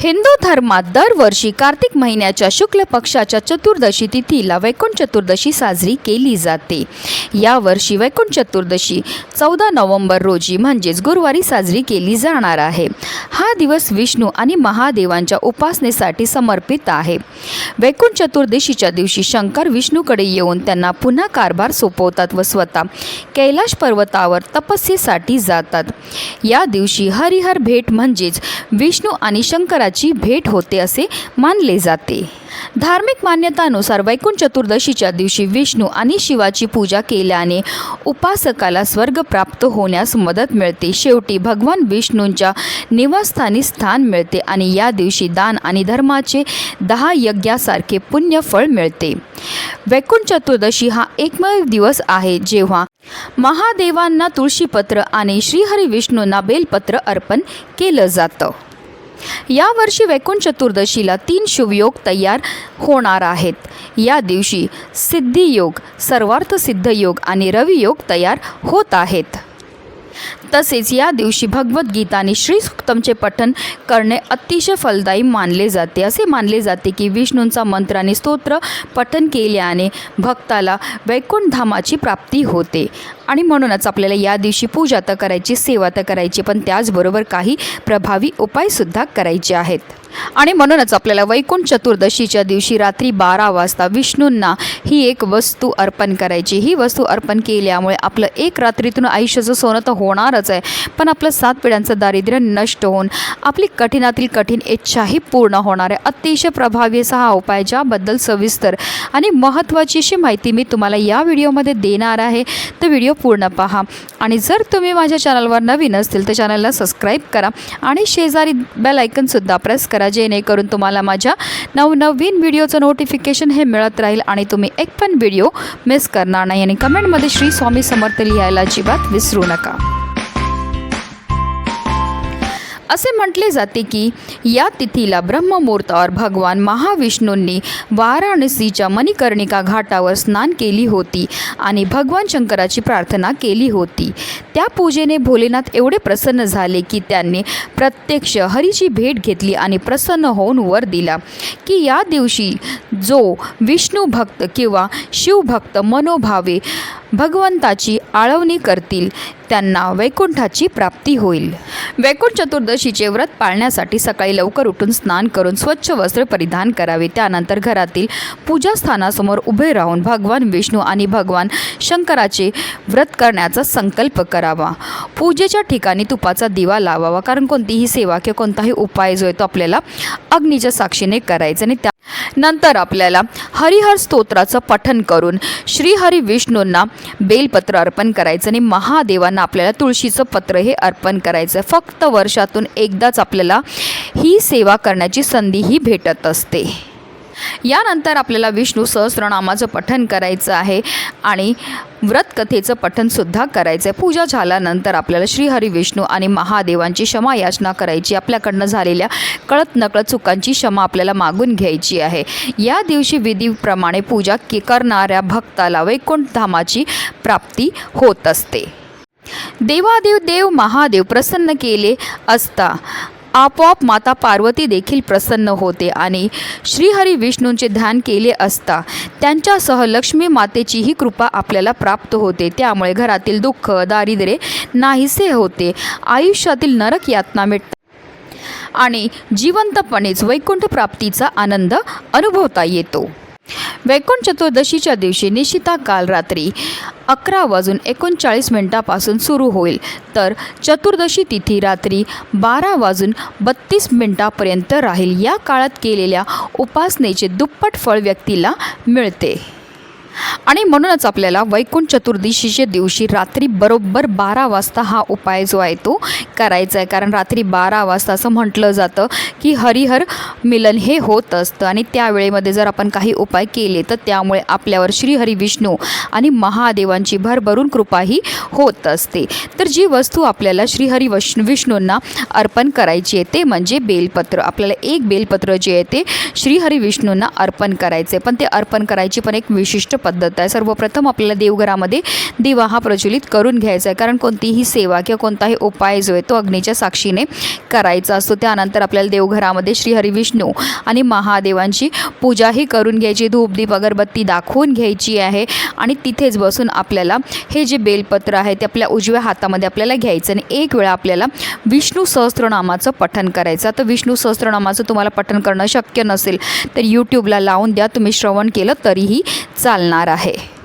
हिंदू धर्मात दरवर्षी कार्तिक महिन्याच्या शुक्ल पक्षाच्या चतुर्दशी तिथीला वैकुंठ चतुर्दशी साजरी केली जाते. यावर्षी वैकुंठ चतुर्दशी चौदा नोव्हेंबर रोजी म्हणजेच गुरुवारी साजरी केली जाणार आहे. हा दिवस विष्णू आणि महादेवांच्या उपासनेसाठी समर्पित आहे. वैकुंठ चतुर्दशीच्या दिवशी शंकर विष्णूकडे येऊन त्यांना पुन्हा कारभार सोपवतात व स्वतः कैलाश पर्वतावर तपस्येसाठी जातात. या दिवशी हरिहर भेट म्हणजेच विष्णू आणि शंकराची भेट होते असे मानले जाते. धार्मिक मान्यतानुसार वैकुंठ चतुर्दशीच्या दिवशी विष्णू आणि शिवाची पूजा केल्याने उपासकाला स्वर्ग प्राप्त होण्यास मदत मिळते. शेवटी भगवान विष्णूंच्या निवासस्थानी स्थान मिळते आणि या दिवशी दान आणि धर्माचे दहा यज्ञासारखे पुण्यफळ मिळते. वैकुंठ चतुर्दशी हा एकमेव दिवस आहे जेव्हा महादेवांना तुळशीपत्र आणि श्रीहरी विष्णूंना बेलपत्र अर्पण केलं जातं. यावर्षी वैकुंठ चतुर्दशीला तीन शुभयोग तयार होणार आहेत. या दिवशी सिद्धियोग सर्वार्थ सिद्धयोग आणि रवियोग तयार होत आहेत. तसेच या दिवशी भगवद्गीता आणि श्रीसुक्तमचे पठन करणे अतिशय फलदायी मानले जाते. असे मानले जाते की विष्णूंचा मंत्र आणि स्तोत्र पठन केल्याने भक्ताला वैकुंठ धामाची प्राप्ती होते. आणि म्हणूनच आपल्याला या दिवशी पूजा तर करायची सेवा तर करायची पण त्याचबरोबर काही प्रभावी उपायसुद्धा करायचे आहेत. आणि म्हणूनच आपल्याला वैकुंठ चतुर्दशीच्या दिवशी रात्री बारा वाजता विष्णूंना ही एक वस्तू अर्पण करायची. ही वस्तू अर्पण केल्यामुळे आपलं एक रात्रीतून आयुष्याचं सोनं तर होणारच आहे. पण आपलं सात पिढ्यांचं दारिद्र्य नष्ट होऊन आपली कठीणातील कठीण इच्छाही पूर्ण होणार आहे. अतिशय प्रभावी असा हा उपाय ज्याबद्दल सविस्तर आणि महत्त्वाची अशी माहिती मी तुम्हाला या व्हिडिओमध्ये देणार आहे. तर व्हिडिओ पूर्ण पहा. आणि जर तुम्ही माझ्या चॅनलवर नवीन असतील तर चॅनलला सबस्क्राईब करा आणि शेजारी बेल आयकनसुद्धा प्रेस करा. जेणेकरून तुम्हाला माझ्या नवनवीन व्हिडिओचं नोटिफिकेशन हे मिळत राहील आणि तुम्ही एक पण व्हिडिओ मिस करणार नाही. आणि कमेंटमध्ये श्री स्वामी समर्थ लिहायला अजिबात विसरू नका. असे म्हटले जाते की या तिथीला ब्रह्ममुहूर्तावर भगवान महाविष्णूंनी वाराणसीच्या मणिकर्णिका घाटावर स्नान केली होती आणि भगवान शंकराची प्रार्थना केली होती. त्या पूजेने भोलेनाथ एवढे प्रसन्न झाले की त्यांनी प्रत्यक्ष हरीची भेट घेतली आणि प्रसन्न होऊन वर दिला की या दिवशी जो विष्णू भक्त किंवा शिवभक्त मनोभावे भगवंताची आळवणी करतील त्यांना वैकुंठाची प्राप्ती होईल. वैकुंठ चतुर्दशीचे व्रत पाळण्यासाठी सकाळी लवकर उठून स्नान करून स्वच्छ वस्त्र परिधान करावे. त्यानंतर घरातील पूजास्थानासमोर उभे राहून भगवान विष्णू आणि भगवान शंकराचे व्रत करण्याचा संकल्प करावा. पूजेच्या ठिकाणी तुपाचा दिवा लावावा कारण कोणतीही सेवा किंवा कोणताही उपाय जो आहे तो आपल्याला अग्नीच्या साक्षीने करायचा आणि त्या नंतर आपल्याला हरिहर स्तोत्राचं पठन करून श्रीहरी विष्णूंना बेलपत्र अर्पण करायचं आणि महादेवांना आपल्याला तुळशीचं पत्र हे अर्पण करायचं. फक्त वर्षातून एकदाच आपल्याला ही सेवा करण्याची संधी ही भेटत असते. यानंतर आपल्याला विष्णू सहस्रनामाचं पठण करायचं आहे आणि व्रतकथेचं पठनसुद्धा करायचं आहे पूजा झाल्यानंतर आपल्याला श्रीहरी विष्णू आणि महादेवांची क्षमा याचना करायची आपल्याकडनं झालेल्या कळत नकळत चुकांची क्षमा आपल्याला मागून घ्यायची आहे. या दिवशी विधीप्रमाणे पूजा के करणाऱ्या भक्ताला वैकुंठ धामाची प्राप्ती होत असते. देवादेव देव महादेव प्रसन्न केले असता आपोआप माता पार्वती देखील प्रसन्न होते आणि श्रीहरी विष्णूंचे ध्यान केले असता त्यांच्यासह लक्ष्मी मातेचीही कृपा आपल्याला प्राप्त होते. त्यामुळे घरातील दुःख दारिद्र्य नाहीसे होते. आयुष्यातील नरक यातना मिटतात. आणि जिवंतपणेच वैकुंठ प्राप्तीचा आनंद अनुभवता येतो. वैकुंठ चतुर्दशीच्या दिवशी निशिता काल रात्री अकरा वाजून एकोणचाळीस मिनिटापासून सुरू होईल. तर चतुर्दशी तिथी रात्री बारा वाजून बत्तीस मिनिटापर्यंत राहील. या काळात केलेल्या उपासनेचे दुप्पट फळ व्यक्तीला मिळते. आणि म्हणूनच आपल्याला वैकुंठ चतुर्दशीच्या दिवशी रात्री बरोबर बारा वाजता हा उपाय जो आहे तो करायचा आहे. कारण रात्री बारा वाजता असं म्हटलं जातं की हरिहर मिलन हे होत असतं. आणि त्यावेळेमध्ये जर आपण काही उपाय केले तर त्यामुळे आपल्यावर श्रीहरी विष्णू आणि महादेवांची भरभरून कृपाही होत असते. तर जी वस्तू आपल्याला श्रीहरी वश विष्णूंना अर्पण करायची आहे ते म्हणजे बेलपत्र. आपल्याला एक बेलपत्र जे आहे ते श्रीहरी विष्णूंना अर्पण करायचे पण ते अर्पण करायची पण एक विशिष्ट पद्धत आहे. सर्वप्रथम आपल्याला देवघरामध्ये दिवा हा प्रज्वलित करून घ्यायचा आहे. कारण कोणतीही सेवा किंवा कोणताही उपाय जो आहे तो अग्नीच्या साक्षीने करायचा असतो. त्यानंतर आपल्याला देवघरामध्ये श्री हरिविष्णू आणि महादेवांची पूजाही करून घ्यायची. धूपदीप अगरबत्ती दाखवून घ्यायची आहे. आणि तिथेच बसून आपल्याला हे जे बेलपत्र आहे ते आपल्या उजव्या हातामध्ये आपल्याला घ्यायचं आणि एक वेळा आपल्याला विष्णू सहस्त्रनामाचं पठण करायचं तर विष्णू सहस्त्रनामाचं तुम्हाला पठण करणं शक्य नसेल तर यूट्यूबला लावून द्या. तुम्ही श्रवण केलं तरीही चालणार. आहे.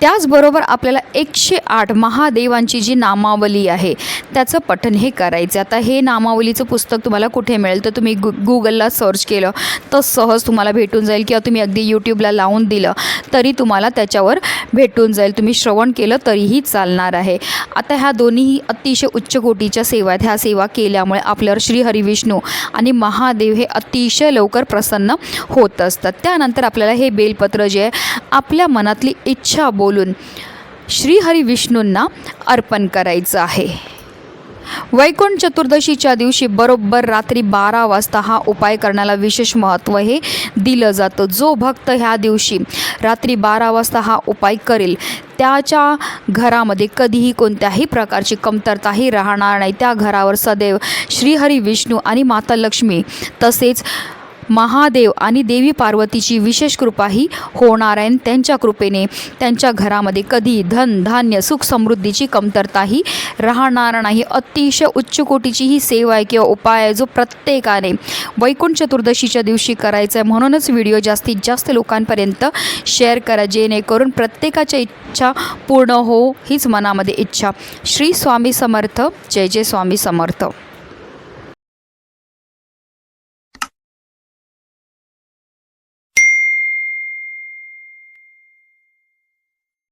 त्याचबरोबर आपल्याला एकशे आठ महादेवांची जी नामावली आहे त्याचं पठन हे करायचं. आता हे नामावलीचं पुस्तक तुम्हाला कुठे मिळेल? तर तुम्ही गु गुगलला सर्च केलं तर सहज तुम्हाला भेटून जाईल किंवा तुम्ही अगदी यूट्यूबला लावून दिलं तरी तुम्हाला त्याच्यावर भेटून जाईल. तुम्ही श्रवण केलं तरीही चालणार आहे. आता ह्या दोन्हीही अतिशय उच्च कोटीच्या सेवा आहेत. ह्या सेवा केल्यामुळे आपल्यावर श्री हरिविष्णू आणि महादेव हे अतिशय लवकर प्रसन्न होत असतात. त्यानंतर आपल्याला हे बेलपत्र जे आहे आपल्या मनातली इच्छा बोलून श्रीहरिविष्णूंना अर्पण करायचं आहे. वैकुंठ चतुर्दशीच्या दिवशी बरोबर रात्री बारा वाजता हा उपाय करण्याला विशेष महत्त्व हे दिलं जातं. जो भक्त ह्या दिवशी रात्री बारा वाजता हा उपाय करेल त्याच्या घरामध्ये कधीही कोणत्याही प्रकारची कमतरताही राहणार नाही. त्या घरावर सदैव श्रीहरी विष्णू आणि माता लक्ष्मी तसेच महादेव आणि देवी पार्वतीची विशेष कृपाही होणार आहे. आणि त्यांच्या कृपेने त्यांच्या घरामध्ये कधी धन धान्य सुख समृद्धीची कमतरताही राहणार नाही. अतिशय उच्च कोटीची ही सेवा आहे किंवा उपाय आहे जो प्रत्येकाने वैकुंठ चतुर्दशीच्या दिवशी करायचा आहे. म्हणूनच व्हिडिओ जास्तीत जास्त लोकांपर्यंत शेअर करा जेणेकरून प्रत्येकाच्या इच्छा पूर्ण हो हीच मनामध्ये इच्छा. श्री स्वामी समर्थ. जय जय स्वामी समर्थ.